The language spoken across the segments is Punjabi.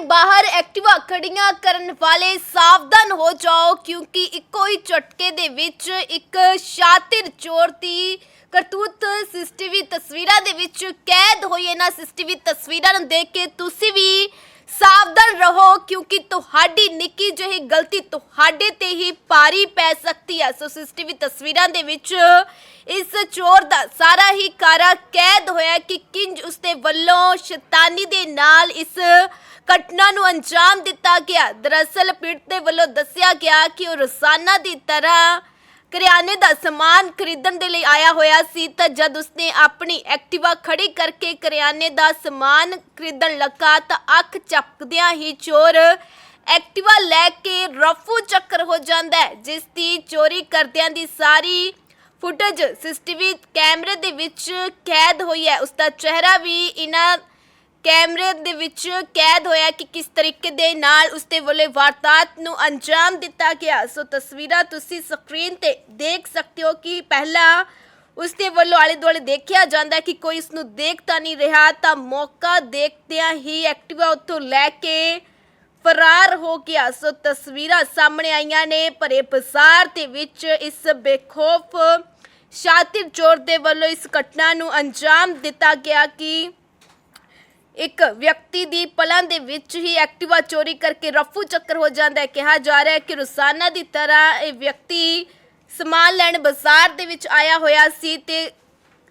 ਬਾਹਰ ਐਕਟਿਵਾ ਖੜੀਆਂ ਕਰਨ ਵਾਲੇ ਸਾਵਧਾਨ ਹੋ ਜਾਓ, ਕਿਉਂਕਿ ਇੱਕੋ ਹੀ ਝਟਕੇ ਦੇ ਵਿੱਚ ਇੱਕ ਸ਼ਾਤਿਰ ਚੋਰ ਦੀ ਕਰਤੂਤ ਸੀਸੀਟੀਵੀ ਤਸਵੀਰਾਂ ਦੇ ਵਿੱਚ ਕੈਦ ਹੋਈ ਇਹਨਾਂ ਸੀਸੀਟੀਵੀ ਤਸਵੀਰਾਂ ਨੂੰ ਦੇਖ ਕੇ ਤੁਸੀਂ ਵੀ ਸਾਵਧਾਨ ਰਹੋ, ਕਿਉਂਕਿ ਤੁਹਾਡੀ ਨਿੱਕੀ ਜਿਹੀ ਗਲਤੀ ਤੁਹਾਡੇ ਤੇ ਹੀ ਭਾਰੀ ਪੈ ਸਕਦੀ ਹੈ। ਸੋ ਸੀਸੀਟੀਵੀ ਤਸਵੀਰਾਂ ਦੇ ਵਿੱਚ ਇਸ ਚੋਰ ਦਾ ਸਾਰਾ ਹੀ ਕਾਰਾ ਕੈਦ ਹੋਇਆ ਕਿ ਕਿੰਜ ਉਸਦੇ ਵੱਲੋਂ ਸ਼ੈਤਾਨੀ ਦੇ ਨਾਲ ਇਸ ਘਟਨਾ ਨੂੰ ਅੰਜਾਮ ਦਿੱਤਾ ਗਿਆ। ਦਰਅਸਲ ਪੀੜਤ ਦੇ ਵੱਲੋਂ ਦੱਸਿਆ ਗਿਆ ਕਿ ਉਹ ਰੋਜ਼ਾਨਾ ਦੀ ਤਰ੍ਹਾਂ ਕਰਿਆਨੇ ਦਾ ਸਮਾਨ ਖਰੀਦਣ ਦੇ ਲਈ ਆਇਆ ਹੋਇਆ ਸੀ। ਤਾਂ ਜਦ ਉਸਨੇ ਆਪਣੀ ਐਕਟਿਵਾ ਖੜੀ ਕਰਕੇ ਕਰਿਆਨੇ ਦਾ ਸਮਾਨ ਖਰੀਦਣ ਲੱਗਾ ਤਾਂ ਅੱਖ ਝਪਕਦਿਆਂ ਹੀ ਚੋਰ ਐਕਟਿਵਾ ਲੈ ਕੇ ਰਫੂ ਚੱਕਰ ਹੋ ਜਾਂਦਾ ਹੈ, ਜਿਸ ਦੀ ਚੋਰੀ ਕਰਦਿਆਂ ਦੀ ਸਾਰੀ ਫੁਟੇਜ ਸੀਸੀਟੀਵੀ ਕੈਮਰੇ ਦੇ ਵਿੱਚ ਕੈਦ ਹੋਈ ਹੈ। ਉਸ ਦਾ ਚਿਹਰਾ ਵੀ ਇਹਨਾਂ ਕੈਮਰੇ ਦੇ ਵਿੱਚ ਕੈਦ ਹੋਇਆ ਕਿ ਕਿਸ ਤਰੀਕੇ ਦੇ ਨਾਲ ਉਸਦੇ ਵੱਲੋਂ ਵਾਰਦਾਤ ਨੂੰ ਅੰਜਾਮ ਦਿੱਤਾ ਗਿਆ। ਸੋ ਤਸਵੀਰਾਂ ਤੁਸੀਂ ਸਕਰੀਨ ਤੇ ਦੇਖ ਸਕਦੇ ਹੋ ਕਿ ਪਹਿਲਾਂ ਉਸਦੇ ਵੱਲੋਂ ਆਲੇ ਦੁਆਲੇ ਦੇਖਿਆ ਜਾਂਦਾ ਕਿ ਕੋਈ ਉਸ ਨੂੰ ਦੇਖ ਨਹੀਂ ਰਿਹਾ, ਤਾਂ ਮੌਕਾ ਦੇਖਦਿਆਂ ਹੀ ਐਕਟਿਵਾ ਉੱਥੋਂ ਲੈ ਕੇ ਫਰਾਰ ਹੋ ਗਿਆ। ਸੋ ਤਸਵੀਰਾਂ ਸਾਹਮਣੇ ਆਈਆਂ ਨੇ, ਭਰੇ ਬਾਜ਼ਾਰ ਦੇ ਵਿੱਚ ਇਸ ਬੇਖੌਫ ਸ਼ਾਤਿਰ ਚੋਰ ਦੇ ਵੱਲੋਂ ਇਸ ਘਟਨਾ ਨੂੰ ਅੰਜਾਮ ਦਿੱਤਾ ਗਿਆ ਕਿ ਇੱਕ ਵਿਅਕਤੀ ਦੀ ਪਲਾਂ ਦੇ ਵਿੱਚ ਹੀ ਐਕਟਿਵਾ ਚੋਰੀ ਕਰਕੇ ਰਫੂ ਚੱਕਰ ਹੋ ਜਾਂਦਾ ਹੈ। ਕਿਹਾ ਜਾ ਰਿਹਾ ਹੈ ਕਿ ਰੋਜ਼ਾਨਾ ਦੀ ਤਰ੍ਹਾਂ ਇਹ ਵਿਅਕਤੀ ਸਮਾਨ ਲੈਣ ਬਾਜ਼ਾਰ ਦੇ ਵਿੱਚ ਆਇਆ ਹੋਇਆ ਸੀ ਤੇ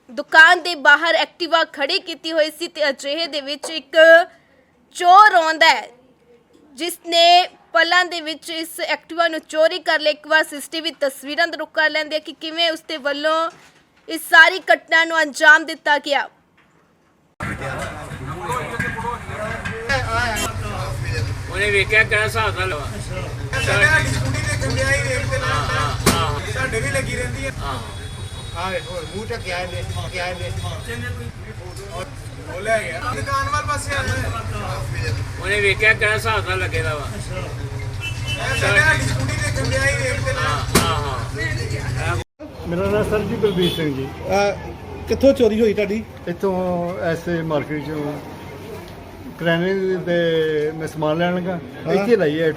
ਦੁਕਾਨ ਦੇ ਬਾਹਰ ਐਕਟਿਵਾ ਖੜੀ ਕੀਤੀ ਹੋਈ ਸੀ ਤੇ ਅਜਿਹੇ ਦੇ ਵਿੱਚ ਇੱਕ ਚੋਰ ਆਉਂਦਾ ਹੈ, ਜਿਸ ਨੇ ਪਲਾਂ ਦੇ ਵਿੱਚ ਇਸ ਐਕਟਿਵਾ ਨੂੰ ਚੋਰੀ ਕਰ ਲਿਆ। ਇੱਕ ਵਾਰ ਸੀਸੀਟੀਵੀ ਤਸਵੀਰਾਂ ਦਾ ਰੁਕ ਕਰ ਲੈਂਦੇ ਕਿ ਕਿਵੇਂ ਉਸ ਦੇ ਵੱਲੋਂ ਇਸ ਸਾਰੀ ਘਟਨਾ ਨੂੰ ਅੰਜਾਮ ਦਿੱਤਾ ਗਿਆ। ਉਹਨੇ ਵੇਖਿਆ ਕਿਹੜਾ ਹਿਸਾਬ ਨਾਲ ਵਾ ਸਾਡੀ ਸਕੂਟੀ ਕੰਡਿਆ ਹੀ ਵੇਖਦੇ ਸਾਡੇ ਵੀ ਲੱਗੀ ਰਹਿੰਦੀ ਹੈ ਹਾਂ ਆ ਵੇਖੋ ਮੂੰਹ ਤੇ ਕਿਆ ਲੈ ਕਿਆ ਲੈ ਉਹ ਲੈ ਗਿਆ ਦੁਕਾਨ ਵਾਲ ਪਾਸੇ ਆ ਉਹਨੇ ਵੇਖਿਆ ਕਿਹੜਾ ਹਿਸਾਬ ਨਾਲ ਲੱਗੇਦਾ ਵਾ ਸਾਡੀ ਸਕੂਟੀ ਦੇ ਕੰਡਿਆ ਹੀ ਵੇਖਦੇ ਹਾਂ ਹਾਂ ਹਾਂ ਮੇਰਾ ਨਾਮ ਸਰ ਜੀ ਬਲਬੀਰ ਸਿੰਘ ਜੀ। ਕਿੱਥੋਂ ਚੋਰੀ ਹੋਈ ਤੁਹਾਡੀ? ਇੱਥੋਂ ਐਸੇ ਮਾਰਕੀਟ ਚੋਂ ਕਰਿਆਨੇ ਦੇ ਮੈਂ ਸਮਾਨ ਲੈਣ ਲੱਗਾ। ਇੱਥੇ ਲਾਈ ਐ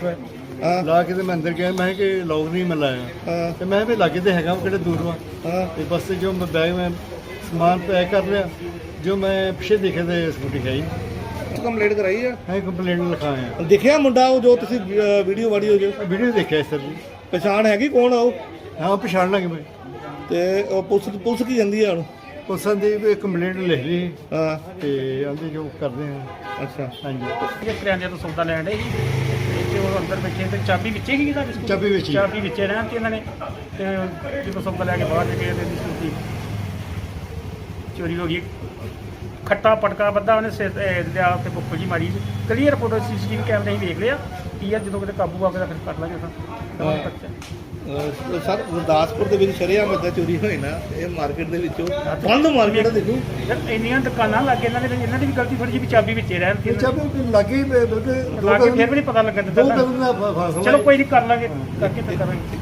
ਹਾਂ। ਲਾ ਕੇ ਤੇ ਮੈਂ ਅੰਦਰ ਗਿਆ ਮੈਂ ਕਿ ਲੋਕ ਨਹੀਂ ਮੈਂ ਲਾਇਆ। ਹਾਂ। ਤੇ ਮੈਂ ਵੀ ਲਾਗੇ ਤੇ ਹੈਗਾ ਉਹ ਕਿਹੜੇ ਦੂਰ ਵਾ। ਹਾਂ। ਤੇ ਬਸ ਤੇ ਜੋ ਮੈਂ ਬੈਗ ਮੈਂ ਸਮਾਨ ਪੈਕ ਕਰ ਲਿਆ। ਜੋ ਮੈਂ ਪਿੱਛੇ ਦੇਖਿਆ ਤੇ ਸਕੂਟੀ ਹੈ ਹੀ ਕੰਪਲੇਂਟ ਕਰਾਈ ਆ? ਮੈਂ ਕੰਪਲੇਂਟ ਲਿਖਾਇਆ। ਦੇਖਿਆ ਮੁੰਡਾ ਉਹ ਜੋ ਤੁਸੀਂ ਵੀਡੀਓ ਵਾਡੀਓ ਜੋ? ਵੀਡੀਓ ਦੇਖਿਆ ਸਰ ਜੀ ਪਛਾਣ ਹੈਗੀ ਕੌਣ ਆ ਉਹ? ਹਾਂ ਪਛਾਣ ਲਾਂਗੇ ਮੈਂ ਤੇ ਉਹ ਪੁਲਿਸ ਪੁਲਿਸ ਕੀ ਜਾਂਦੀ ਆ ਹੁਣ ਪੁਲਿਸਾਂ ਦੀ ਵੀ ਕੰਪਲੇਂਟ ਲਿਖ ਲਈ। ਹਾਂ। ਤੇ ਆਂਦੇ ਜੋ ਕਰਦੇ ਆ। ਅੱਛਾ। ਹਾਂਜੀ। ਇਹ ਕਰਿਆਨੇ ਤੋਂ ਸੌਦਾ ਲੈਣ ਦੇ ਸੀ। ਤੇ ਉਹ ਅੰਦਰ ਬੈਠੇ ਤੇ ਚਾਬੀ ਵਿੱਚੇ ਹੀ ਇਹਦਾ ਬਿਸਕੁਟ? ਚਾਬੀ ਵਿੱਚ ਹੀ। ਚਾਬੀ ਵਿੱਚੇ ਰਹਿਣ ਤੇ ਇਹਨਾਂ ਨੇ। ਤੇ ਜਦੋਂ ਸੌਦਾ ਲੈ ਕੇ ਬਾਹਰ ਨਿਕਲੇ ਤੇ ਬਿਸਕੁਟ ਦੀ ਚੋਰੀ ਹੋ ਗਈ। ਖੱਟਾ ਪਟਕਾ ਬੱਦਾ ਉਹਨੇ ਸਿਰ ਤੇ ਲਿਆ ਤੇ ਬੁੱਕ ਜੀ ਮਾਰੀ ਕਲੀਅਰ ਫੋਟੋ ਸੀਸੀਟੀਵੀ ਕੈਮਰੇ ਹੀ ਵੇਖ ਲਿਆ। ਕੀ ਆ ਜਦੋਂ ਕਿਤੇ ਕਾਬੂ ਆ ਗਿਆ ਫਿਰ ਕੱਟ ਲਾਂਗੇ। ਤਾਂ ਸਰ ਗੁਰਦਾਸਪੁਰ ਦੇ ਵਿੱਚ ਸ਼ਰੇਆਮ ਏਦਾਂ ਚੋਰੀ ਹੋਈ ਨਾ ਇਹ ਮਾਰਕੀਟ ਦੇ ਵਿੱਚੋਂ ਬੰਦ ਮਾਰਕੀਟ ਆ ਦੇਖੋ। ਯਾਰ ਇੰਨੀਆਂ ਦੁਕਾਨਾਂ ਲੱਗ ਇਹਨਾਂ ਦੇ ਇਹਨਾਂ ਦੀ ਵੀ ਗਲਤੀ ਥੋੜੀ ਜਿਹੀ ਵੀ ਚਾਬੀ ਵਿੱਚੇ ਰਹਿਣ ਤੇ ਚਾਬੀ ਲੱਗੀ ਬਿਲਕੁਲ ਦੋ ਲਾ ਕੇ ਕਦਮ ਫਿਰ ਵੀ ਨਹੀਂ ਪਤਾ ਲੱਗਣ ਦੋ ਦਾ ਫਾਸਲਾ ਚਲੋ ਕੋਈ ਨਹੀਂ ਕਰ ਲਾਂਗੇ। ਕਰਕੇ ਫਿਰ ਕਰਾਂਗੇ।